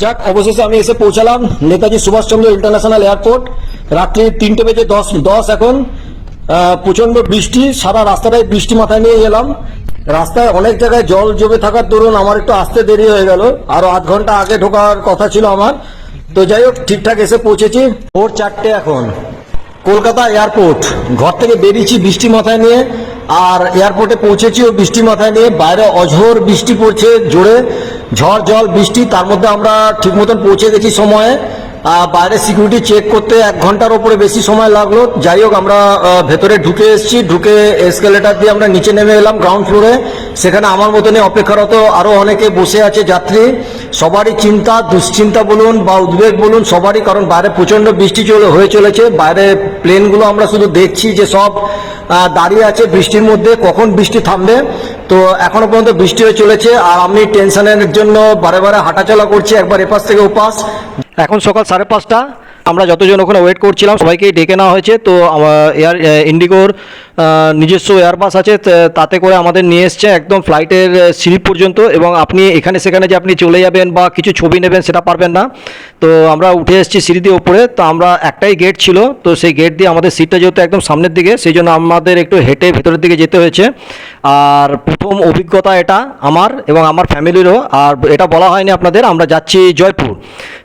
যাক অবশেষে আমি এসে পৌঁছালাম নেতাজি সুভাষচন্দ্র ইন্টারন্যাশনাল এয়ারপোর্ট। রাত্রি তিনটে বেজে দশ দশ এখন। আহ, প্রচণ্ড বৃষ্টি সারা রাস্তাটাই বৃষ্টি মাথায় নিয়ে এলাম। রাস্তায় অনেক জায়গায় জল জমে থাকার দরুন আমার একটু আসতে দেরি হয়ে গেল। আরও আধ ঘণ্টা আগে ঢোকার কথা ছিল আমার। তো যাই হোক ঠিকঠাক এসে পৌঁছেছি। ভোর চারটে এখন। কলকাতা এয়ারপোর্ট। ঘর থেকে বেরিয়েছি বৃষ্টি মাথায় নিয়ে। আর এয়ারপোর্টে পৌঁছেছি ও বৃষ্টি মাথায় নিয়ে। বাইরে অঝোর বৃষ্টি পড়ছে জোরে। ঝড়, জল, বৃষ্টি, তার মধ্যে আমরা ঠিক মতন পৌঁছে গেছি সময়ে। বাইরে সিকিউরিটি চেক করতে এক ঘণ্টার ওপরে বেশি সময় লাগল। যাই হোক, আমরা ভেতরে ঢুকে এসেছি। ঢুকে এসকেলেটার দিয়ে আমরা নিচে নেমে এলাম গ্রাউন্ড ফ্লোরে সেখানে আমার মতনই অপেক্ষারত আরও অনেকে বসে আছে যাত্রী। সবারই চিন্তা, দুশ্চিন্তা বলুন বা উদ্বেগ বলুন, সবারই, কারণ বাইরে প্রচণ্ড বৃষ্টি চলে, হয়ে চলেছে। বাইরে প্লেনগুলো আমরা শুধু দেখছি যে সব দাঁড়িয়ে আছে বৃষ্টির মধ্যে, কখন বৃষ্টি থামবে। তো এখনও পর্যন্ত বৃষ্টি হয়ে চলেছে, আর আমি টেনশনের জন্য বারে বারে হাঁটাচলা করছি, একবার এপাশ থেকে ওপাশ। এখন সকাল সাড়ে পাঁচটা, আমরা যতজন ওখানে ওয়েট করছিলাম সবাইকে ডেকে নেওয়া হয়েছে। তো এয়ার ইন্ডিগোর নিজস্ব এয়ারবাস আছে তাতে করে আমাদের নিয়ে এসছে একদম ফ্লাইটের সিঁড়ি পর্যন্ত এবং আপনি এখানে সেখানে যে আপনি চলে যাবেন বা কিছু ছবি নেবেন সেটা পারবেন না। তো আমরা উঠে এসেছি সিঁড়ি দিয়ে উপরে, তো আমরা একটাই গেট ছিল, তো সেই গেট দিয়ে আমাদের সিটটা যেহেতু একদম সামনের দিকে, সেই জন্য আমাদের একটু হেঁটে ভেতরের দিকে যেতে হয়েছে। আর প্রথম অভিজ্ঞতা এটা আমার এবং আমার ফ্যামিলিরও, আর এটা বলা হয়নি আপনাদের, আমরা যাচ্ছি জয়পুর।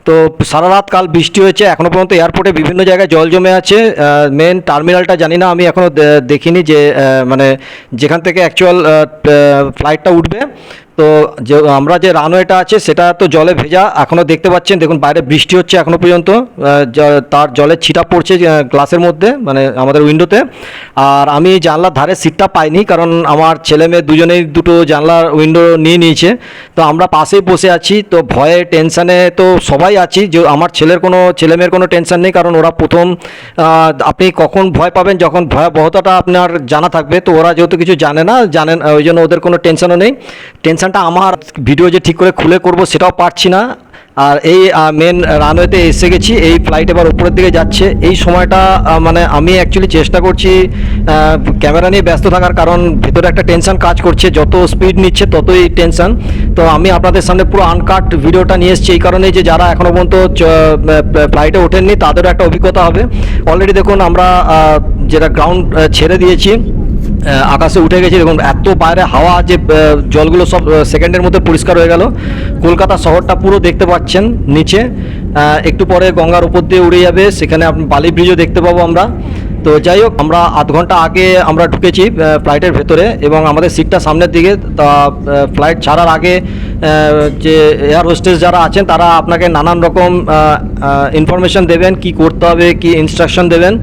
তো সারা রাত কাল বৃষ্টি হয়েছে এখনও পর্যন্ত এয়ারপোর্টে বিভিন্ন জায়গায় জল জমে আছে মেন টার্মিনালটা জানি না, আমি এখনও দে- দেখিনি যে মানে যেখান থেকে অ্যাকচুয়াল ফ্লাইটটা উঠবে। তো যে, আমরা যে রানওয়েটা আছে, সেটা তো জলে ভেজা। এখনও দেখতে পাচ্ছেন, দেখুন বাইরে বৃষ্টি হচ্ছে এখনও পর্যন্ত। তার জলের ছিটা পড়ছে গ্লাসের মধ্যে মানে আমাদের উইন্ডোতে আর আমি জানলার ধারে সিটটা পাইনি, কারণ আমার ছেলে মেয়ে দুজনেই দুটো জানলার উইন্ডো নিয়ে নিয়েছে। তো আমরা পাশেই বসে আছি, তো ভয়ে টেনশানে তো সবাই আছি। যে, আমার ছেলের কোনো, ছেলে মেয়ের কোনো টেনশান নেই, কারণ ওরা প্রথম আপনি কখন ভয় পাবেন, যখন ভয়াবহতাটা আপনার জানা থাকবে। তো ওরা যেহেতু কিছু জানে না জানেন ওই জন্য ওদের কোনো টেনশনও নেই। টেনশনটা আমার ভিডিও যে ঠিক করে খুলে করব সেটাও পারছি না। আর এই মেন রানওয়েতে এসে গেছি, এই ফ্লাইট এবার উপরের দিকে যাচ্ছে। এই সময়টা মানে আমি অ্যাকচুয়ালি চেষ্টা করছি ক্যামেরা নিয়ে ব্যস্ত থাকার কারণ ভেতরে একটা টেনশন কাজ করছে। যত স্পিড নিচ্ছে ততই টেনশন তো আমি আপনাদের সামনে পুরো আনকাট ভিডিওটা নিয়ে এসেছি। এই কারণে যে যারা এখনও পর্যন্ত ফ্লাইটে ওঠেননি, তাদেরও একটা অভিজ্ঞতা হবে। অলরেডি দেখুন আমরা যেটা গ্রাউন্ড ছেড়ে দিয়েছি আকাশে উঠে গেছে, দেখুন, এত বাইরে হাওয়া যে জলগুলো সব সেকেন্ডের মধ্যে পরিষ্কার হয়ে গেল। কলকাতা শহরটা পুরো দেখতে পাচ্ছেন নিচে। একটু পরে গঙ্গার উপর দিয়ে উড়ে যাবে, সেখানে আপনি বালি ব্রিজও দেখতে পাবো আমরা। তো যাই হোক, আমরা আধ ঘণ্টা আগে আমরা ঢুকেছি ফ্লাইটের ভেতরে এবং আমাদের সিটটা সামনের দিকে। তা ফ্লাইট ছাড়ার আগে যে এয়ার হোস্টেস যারা আছেন, তারা আপনাকে নানান রকম ইনফরমেশন দেবেন, কি করতে হবে, কি ইনস্ট্রাকশন দেবেন।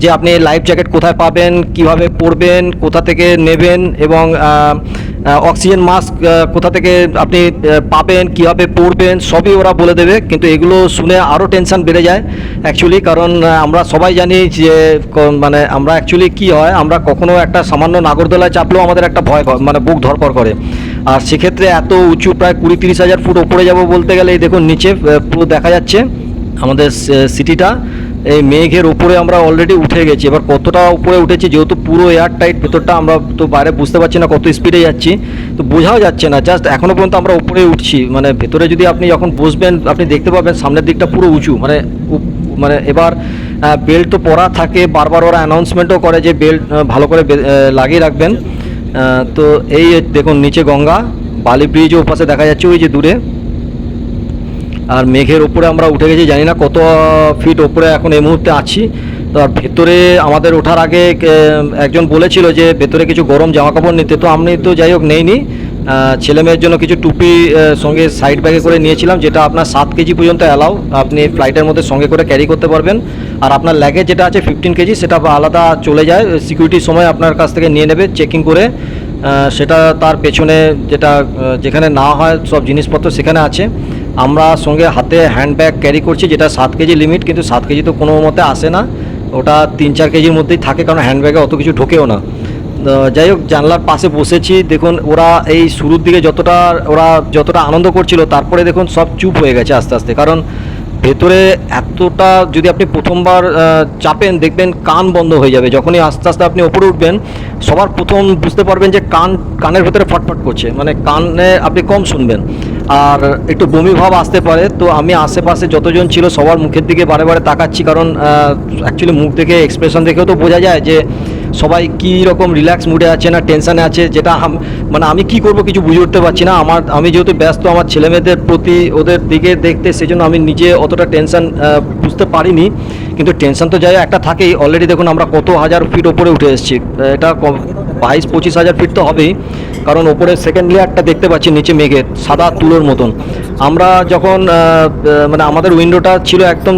যে আপনি লাইফ জ্যাকেট কোথায় পাবেন, কীভাবে পরবেন, কোথা থেকে নেবেন এবং অক্সিজেন মাস্ক কোথা থেকে আপনি পাবেন, কীভাবে পরবেন, সবই ওরা বলে দেবে। কিন্তু এগুলো শুনে আরও টেনশন বেড়ে যায় অ্যাকচুয়ালি কারণ আমরা সবাই জানি যে মানে আমরা অ্যাকচুয়ালি কি হয়, আমরা কখনো একটা সামান্য নাগরদোলায় চাপলেও আমাদের একটা ভয় মানে বুক ধরপড় করে। আর সেক্ষেত্রে এত উঁচু প্রায় কুড়ি তিরিশ হাজার ফুট ওপরে যাব বলতে গেলে দেখুন নিচে পুরো দেখা যাচ্ছে আমাদের সিটিটা এই মেঘের উপরে আমরা অলরেডি উঠে গেছি। এবার কতটা উপরে উঠেছি, যেহেতু পুরো এয়ার টাইট ভেতরটা আমরা তো বাইরে বুঝতে পারছি না কত স্পিডে যাচ্ছি। তো বোঝাও যাচ্ছে না জাস্ট এখনও পর্যন্ত আমরা উপরে উঠছি। মানে ভেতরে যদি আপনি যখন বসবেন, আপনি দেখতে পাবেন সামনের দিকটা পুরো উঁচু। মানে মানে এবার বেল্ট তো পরা থাকে, বারবার ওরা অ্যানাউন্সমেন্টও করে যে বেল্ট ভালো করে লাগিয়ে রাখবেন। তো এই দেখুন, নিচে গঙ্গা, বালি ব্রিজও ওপাশে দেখা যাচ্ছে, ওই যে দূরে। আর মেঘের ওপরে আমরা উঠে গেছি, জানি না কত ফিট ওপরে এখন এই মুহূর্তে আছি। আর ভেতরে আমাদের ওঠার আগে একজন বলেছিল যে ভেতরে কিছু গরম জামা কাপড় নিতে, তো আমি তো যাই হোক নেইনি। ছেলে মেয়ের জন্য কিছু টুপি সঙ্গে সাইড ব্যাগে করে নিয়েছিলাম, যেটা আপনার সাত কেজি পর্যন্ত অ্যালাউ আপনি ফ্লাইটের মধ্যে সঙ্গে করে ক্যারি করতে পারবেন। আর আপনার ল্যাগেজ যেটা আছে ফিফটিন কেজি, সেটা আলাদা চলে যায় সিকিউরিটির সময় আপনার কাছ থেকে নিয়ে নেবে চেকিং করে। সেটা তার পেছনে যেটা যেখানে না হয় সব জিনিসপত্র সেখানে আছে। আমরা সঙ্গে হাতে হ্যান্ডব্যাগ ক্যারি করছি, যেটা সাত কেজি লিমিট কিন্তু সাত কেজি তো কোনো মতে আসে না। ওটা তিন চার কেজির মধ্যেই থাকে, কারণ হ্যান্ডব্যাগে অত কিছু ঢোকেও না। যাই হোক, জানলার পাশে বসেছি। দেখুন, ওরা এই শুরুর দিকে যতটা, ওরা যতটা আনন্দ করছিল, তারপরে দেখুন সব চুপ হয়ে গেছে আস্তে আস্তে। কারণ ভেতরে এতটা, যদি আপনি প্রথমবার চাপেন, দেখবেন কান বন্ধ হয়ে যাবে। যখনই আস্তে আস্তে আপনি ওপরে উঠবেন, সবার প্রথম বুঝতে পারবেন যে কান, কানের ভেতরে ফটফট করছে। মানে কানে আপনি কম শুনবেন। আর একটু বমি ভাব আসতে পারে, তো আমি আশেপাশে যতজন ছিল সবার মুখের দিকে বারে বারে তাকাচ্ছি, কারণ অ্যাকচুয়ালি মুখ দেখে এক্সপ্রেশন দেখেও তো বোঝা যায় যে সবাই কী রকম রিল্যাক্স মুডে আছে না টেনশানে আছে, যেটা মানে আমি কি করব কিছু বুঝে উঠতে পারছি না। আমার, আমি যেহেতু ব্যস্ত, আমার ছেলেমেয়েদের প্রতি ওদের দিকে দেখতে সেই জন্য আমি নিজে অতটা টেনশন বুঝতে পারিনি। কিন্তু টেনশন তো যাই একটা থাকেই। অলরেডি দেখুন আমরা কত হাজার ফিট ওপরে উঠে এসেছি। এটা বাইশ পঁচিশ হাজার ফিট তো হবেই, কারণ ওপরে সেকেন্ড লেয়ারটা দেখতে পাচ্ছি, নিচে মেঘের, সাদা তুলোর মতন। আমরা যখন মানে আমাদের উইন্ডোটা ছিল একদম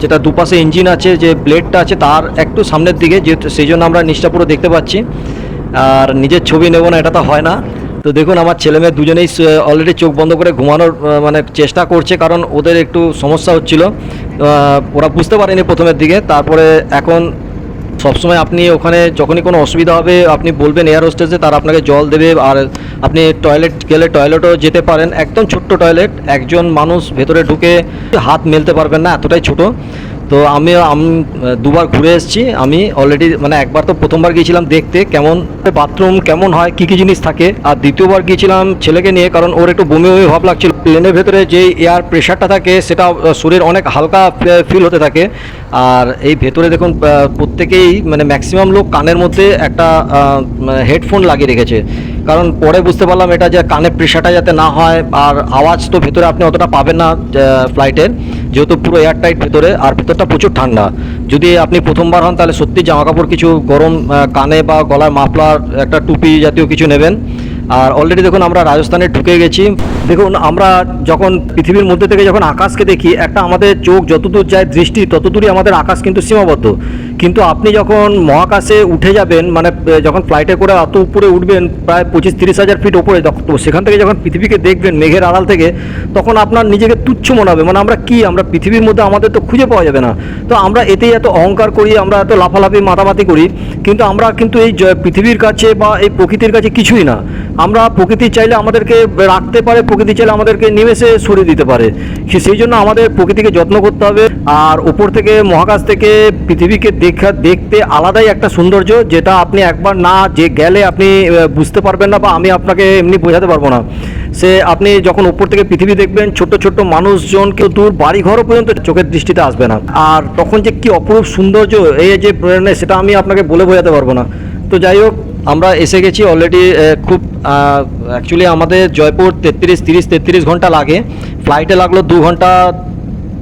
যেটা দুপাশে ইঞ্জিন আছে, যে ব্লেডটা আছে, তার একটু সামনের দিকে, যেহেতু সেই জন্য আমরা নিচটা পুরো দেখতে পাচ্ছি। আর নিজের ছবি নেব না, এটা তো হয় না। তো দেখুন, আমার ছেলে মেয়ে দুজনেই অলরেডি চোখ বন্ধ করে ঘুমানোর মানে চেষ্টা করছে, কারণ ওদের একটু সমস্যা হচ্ছিল। ওরা বুঝতে পারেনি প্রথমের দিকে, তারপরে এখন সবসময় আপনি ওখানে যখনই কোনো অসুবিধা হবে, আপনি বলবেন এয়ার হোস্টেসে তার আপনাকে জল দেবে আর আপনি টয়লেট গেলে টয়লেটও যেতে পারেন। একদম ছোট্ট টয়লেট একজন মানুষ ভেতরে ঢুকে হাত মেলতে পারবেন না, এতটাই ছোট। তো আমি দুবার ঘুরে এসেছি। আমি অলরেডি মানে একবার তো প্রথমবার গিয়েছিলাম দেখতে, কেমন বাথরুম কেমন হয়, কী কী জিনিস থাকে। আর দ্বিতীয়বার গিয়েছিলাম ছেলেকে নিয়ে, কারণ ওর একটু বমি বমি ভাব লাগছিল। প্লেনের ভেতরে যে এয়ার প্রেশারটা থাকে, সেটা শরীর অনেক হালকা ফিল হতে থাকে। আর এই ভেতরে দেখুন প্রত্যেকেই মানে ম্যাক্সিমাম লোক কানের মধ্যে একটা হেডফোন লাগিয়ে রেখেছে। কারণ পরে বুঝতে পারলাম এটা যে কানের প্রেশারটা যাতে না হয়, আর আওয়াজ তো ভেতরে আপনি অতটা পাবেন না ফ্লাইটের যেহেতু পুরো এয়ার টাইট ভেতরে, আর ভেতরটা প্রচুর ঠান্ডা। যদি আপনি প্রথমবার হন, তাহলে সত্যি জামা কাপড় কিছু গরম কানে বা গলায় মাফলার, একটা টুপি জাতীয় কিছু নেবেন। আর অলরেডি দেখুন, আমরা রাজস্থানে ঢুকে গেছি। দেখুন, আমরা যখন পৃথিবীর মধ্যে থেকে যখন আকাশকে দেখি, একটা আমাদের চোখ যতদূর যায় দৃষ্টি, ততদূরই আমাদের আকাশ কিন্তু সীমাবদ্ধ। কিন্তু আপনি যখন মহাকাশে উঠে যাবেন মানে যখন ফ্লাইটে করে অত উপরে উঠবেন, প্রায় পঁচিশ তিরিশ হাজার ফিট উপরে তো সেখান থেকে যখন পৃথিবীকে দেখবেন, মেঘের আড়াল থেকে, তখন আপনার নিজেকে তুচ্ছ মনে হবে। মানে আমরা কি? আমরা পৃথিবীর মধ্যে আমাদের তো খুঁজে পাওয়া যাবে না। তো আমরা এতেই এত অহংকার করি, আমরা এত লাফালাফি, মাতামাতি করি, কিন্তু আমরা কিন্তু এই পৃথিবীর কাছে বা এই প্রকৃতির কাছে কিছুই না। আমরা প্রকৃতি চাইলে আমাদেরকে রাখতে পারে, প্রকৃতি চাইলে আমাদেরকে নিমেষে সরিয়ে দিতে পারে। সেই জন্য আমাদের প্রকৃতিকে যত্ন করতে হবে। আর উপর থেকে, মহাকাশ থেকে পৃথিবীকে দেখা দেখতে আলাদাই একটা সৌন্দর্য যেটা আপনি একবার না যে গেলে আপনি বুঝতে পারবেন না বা আমি আপনাকে এমনি বোঝাতে পারব না। সে আপনি যখন উপর থেকে পৃথিবী দেখবেন, ছোট ছোট মানুষজন কেউ দূর বাড়ি ঘরও পর্যন্ত চোখের দৃষ্টিতে আসবে না। আর তখন যে কি অপরূপ সৌন্দর্য এই যে মানে সেটা আমি আপনাকে বলে বোঝাতে পারব না। তো যাই হোক, আমরা এসে গেছি অলরেডি খুব অ্যাকচুয়ালি আমাদের জয়পুর তেত্রিশ, তিরিশ, তেত্রিশ ঘণ্টা লাগে। ফ্লাইটে লাগল দু ঘণ্টা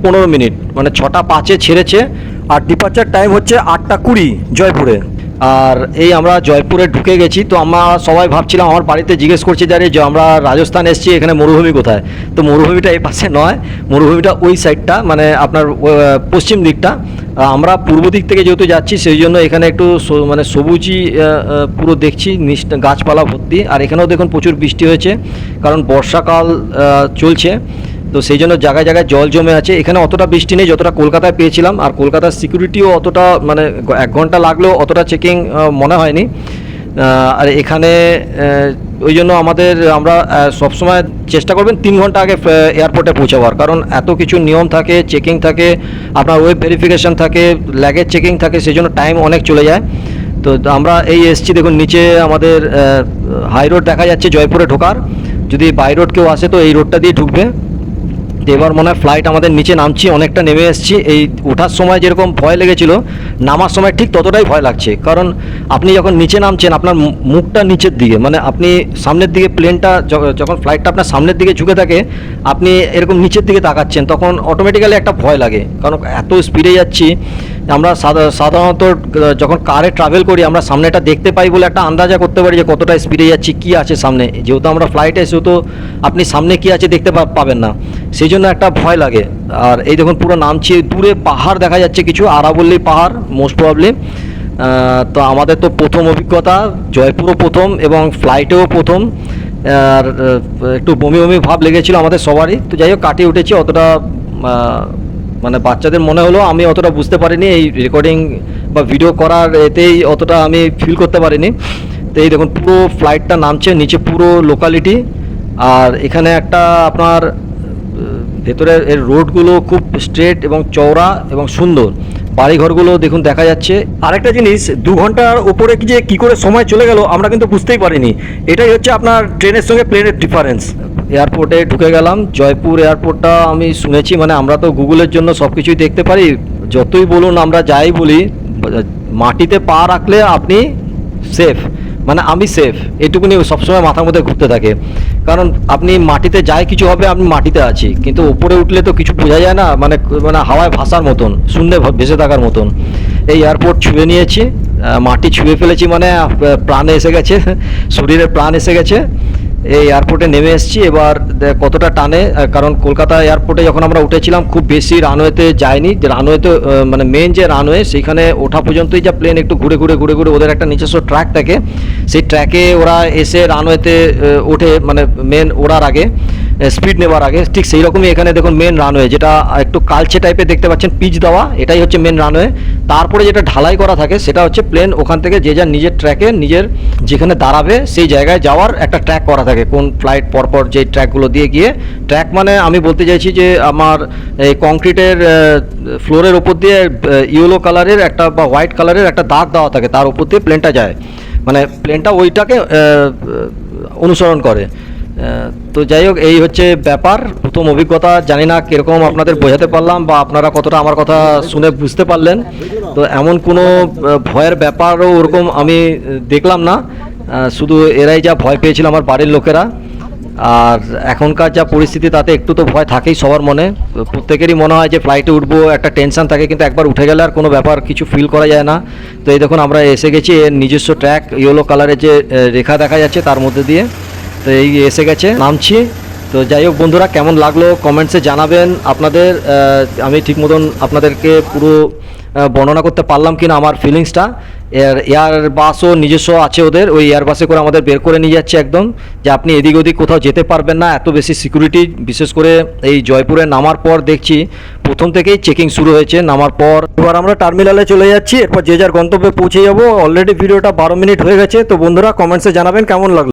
পনেরো মিনিট মানে ছটা পাঁচে ছেড়েছে। আর ডিপার্চার টাইম হচ্ছে আটটা কুড়ি জয়পুরে। আর এই আমরা জয়পুরে ঢুকে গেছি, তো আমরা সবাই ভাবছিলাম আমার বাড়িতে জিজ্ঞেস করছে আরে যে আমরা রাজস্থান এসেছি, এখানে মরুভূমি কোথায়? তো মরুভূমিটা এই পাশে নয়, মরুভূমিটা ওই সাইডটা মানে আপনার পশ্চিম দিকটা। আমরা পূর্ব দিক থেকে যেহেতু যাচ্ছি, সেই জন্য এখানে একটু মানে সবুজই পুরো দেখছি গাছপালা ভর্তি। আর এখানেও দেখুন প্রচুর বৃষ্টি হয়েছে, কারণ বর্ষাকাল চলছে। তো সেই জন্য জায়গায় জায়গায় জল জমে আছে। এখানে অতটা বৃষ্টি নেই, যতটা কলকাতায় পেয়েছিলাম। আর কলকাতার সিকিউরিটিও অতটা মানে এক ঘণ্টা লাগলেও অতটা চেকিং মনে হয়নি। আর এখানে ওই জন্য আমাদের, আমরা সবসময় চেষ্টা করবেন তিন ঘণ্টা আগে এয়ারপোর্টে পৌঁছাবার। কারণ এত কিছু নিয়ম থাকে চেকিং থাকে, আপনার ওয়েব ভেরিফিকেশন থাকে ল্যাগেজ চেকিং থাকে, সেই জন্য টাইম অনেক চলে যায়। তো আমরা এই এসছি, দেখুন, নিচে আমাদের হাই রোড দেখা যাচ্ছে, জয়পুরে ঢোকার। যদি বাই রোড কেউ আসে, তো এই রোডটা দিয়ে ঢুকবে। তো এবার মনে হয় ফ্লাইট আমাদের নিচে নামছি, অনেকটা নেমে এসেছি। এই ওঠার সময় যেরকম ভয় লেগেছিল, নামার সময় ঠিক ততটাই ভয় লাগছে। কারণ আপনি যখন নিচে নামছেন, আপনার মুখটা নিচের দিকে মানে আপনি সামনের দিকে প্লেনটা যখন ফ্লাইটটা আপনার সামনের দিকে ঝুঁকে থাকে, আপনি এরকম নিচের দিকে তাকাচ্ছেন, তখন অটোমেটিক্যালি একটা ভয় লাগে। কারণ এত স্পিডে যাচ্ছি আমরা সাধা- সাধারণত যখন কারে ট্রাভেল করি, আমরা সামনেটা দেখতে পাই বলে একটা আন্দাজা করতে পারি যে কতটা স্পিডে যাচ্ছি, কী আছে সামনে। যেহেতু আমরা ফ্লাইটে সেহেতু আপনি সামনে কী আছে দেখতে পাবেন না। সেই জন্য একটা ভয় লাগে। আর এই দেখুন, পুরো নামছি, দূরে পাহাড় দেখা যাচ্ছে কিছু, আরাবল্লী পাহাড় মোস্ট প্রবলি তো আমাদের তো প্রথম অভিজ্ঞতা, জয়পুরও প্রথম এবং ফ্লাইটেও প্রথম। আর একটু বমি বমি ভাব লেগেছিল আমাদের সবারই। তো যাই হোক, কাটিয়ে উঠেছি, অতটা মানে বাচ্চাদের মনে হলো আমি অতটা বুঝতে পারিনি এই রেকর্ডিং বা ভিডিও করার এতেই অতটা আমি ফিল করতে পারিনি। তো এই দেখুন পুরো ফ্লাইটটা নামছে নিচে পুরো লোকালিটি আর এখানে একটা আপনার আহ, ভেতরের এর রোডগুলো খুব স্ট্রেট এবং চওড়া এবং সুন্দর। বাড়িঘরগুলো দেখুন দেখা যাচ্ছে। আরেকটা জিনিস দু ঘণ্টার উপরে কি যে কী করে সময় চলে গেল আমরা কিন্তু বুঝতেই পারিনি। এটাই হচ্ছে আপনার ট্রেনের সঙ্গে প্লেনের ডিফারেন্স এয়ারপোর্টে ঢুকে গেলাম। জয়পুর এয়ারপোর্টটা আমি শুনেছি মানে আমরা তো গুগলের জন্য সব কিছুই দেখতে পারি। যতই বলুন আমরা যাই বলি, মাটিতে পা রাখলে আপনি সেফ মানে আমি সেফ এটুকুনি সবসময় মাথার মধ্যে ঘুরতে থাকে। কারণ আপনি মাটিতে যাই কিছু হবে, আমি মাটিতে আছি। কিন্তু উপরে উঠলে তো কিছু বোঝা যায় না মানে মানে হাওয়ায় ভাসার মতন, শূন্যে ভেসে থাকার মতন। এই এয়ারপোর্ট ছুঁয়ে নিয়েছি মাটি ছুঁয়ে ফেলেছি মানে প্রাণে এসে গেছে, শরীরে প্রাণ এসে গেছে। এই এয়ারপোর্টে নেমে এসেছি। এবার কতটা টানে কারণ কলকাতা এয়ারপোর্টে যখন আমরা উঠেছিলাম, খুব বেশি রানওয়েতে যায়নি। রানওয়েতে মানে মেন যে রানওয়ে সেইখানে ওঠা পর্যন্তই যা প্লেন একটু ঘুরে ঘুরে ঘুরে ঘুরে ওদের একটা নিজস্ব ট্র্যাক থাকে। সেই ট্র্যাকে ওরা এসে রানওয়েতে ওঠে মানে মেন ওড়ার আগে। স্পিড নেবার আগে ঠিক সেই রকমই এখানে দেখুন মেন রানওয়ে যেটা একটু কালচে টাইপের দেখতে পাচ্ছেন, পিচ দেওয়া, এটাই হচ্ছে মেন রানওয়ে তারপরে যেটা ঢালাই করা থাকে, সেটা হচ্ছে প্লেন ওখান থেকে যে যার নিজের ট্র্যাকে নিজের যেখানে দাঁড়াবে, সেই জায়গায় যাওয়ার একটা ট্র্যাক করা থাকে, কোন ফ্লাইট পরপর যে ট্র্যাকগুলো দিয়ে গিয়ে। ট্র্যাক মানে আমি বলতে চাইছি যে, আমার এই কংক্রিটের ফ্লোরের ওপর দিয়ে ইয়েলো কালারের একটা বা হোয়াইট কালারের একটা দাগ দেওয়া থাকে, তার উপর দিয়ে প্লেনটা যায়। মানে প্লেনটা ওইটাকে অনুসরণ করে। তো যাই হোক, এই হচ্ছে ব্যাপার। প্রথম অভিজ্ঞতা, জানি না কীরকম আপনাদের বোঝাতে পারলাম বা আপনারা কতটা আমার কথা শুনে বুঝতে পারলেন। তো এমন কোনো ভয়ের ব্যাপারও ওরকম আমি দেখলাম না। শুধু এরাই যা ভয় পেয়েছিল আমার বাড়ির লোকেরা। আর এখনকার যা পরিস্থিতি, তাতে একটু তো ভয় থাকেই সবার মনে। প্রত্যেকেরই মনে হয় যে ফ্লাইটে উঠবো, একটা টেনশন থাকে, কিন্তু একবার উঠে গেলে আর কোনো ব্যাপার কিছু ফিল করা যায় না। তো এই দেখুন, আমরা এসে গেছি, এর নিজস্ব ট্র্যাক ইয়েলো কালারের যে রেখা দেখা যাচ্ছে তার মধ্যে দিয়ে। তো এই এসে গেছে, নামছি। তো যাই হোক বন্ধুরা, কেমন লাগল কমেন্টসে জানাবেন। আপনাদের আমি ঠিক মতন আপনাদেরকে পুরো বর্ণনা করতে পারলাম কিনা আমার ফিলিংসটা এয়ার বাসও নিজস্ব আছে ওদের, ওই এয়ার বাসে করে আমাদের বের করে নিয়ে যাচ্ছে একদম। যে আপনি এদিক ওদিক কোথাও যেতে পারবেন না, এত বেশি সিকিউরিটি বিশেষ করে এই জয়পুরে নামার পর দেখছি, প্রথম থেকেই চেকিং শুরু হয়েছে, নামার পর। এবার আমরা টার্মিনালে চলে যাচ্ছি, এরপর যে যার গন্তব্যে পৌঁছে যাব। অলরেডি ভিডিওটা বারো মিনিট হয়ে গেছে, তো বন্ধুরা কমেন্টসে জানাবেন কেমন লাগল?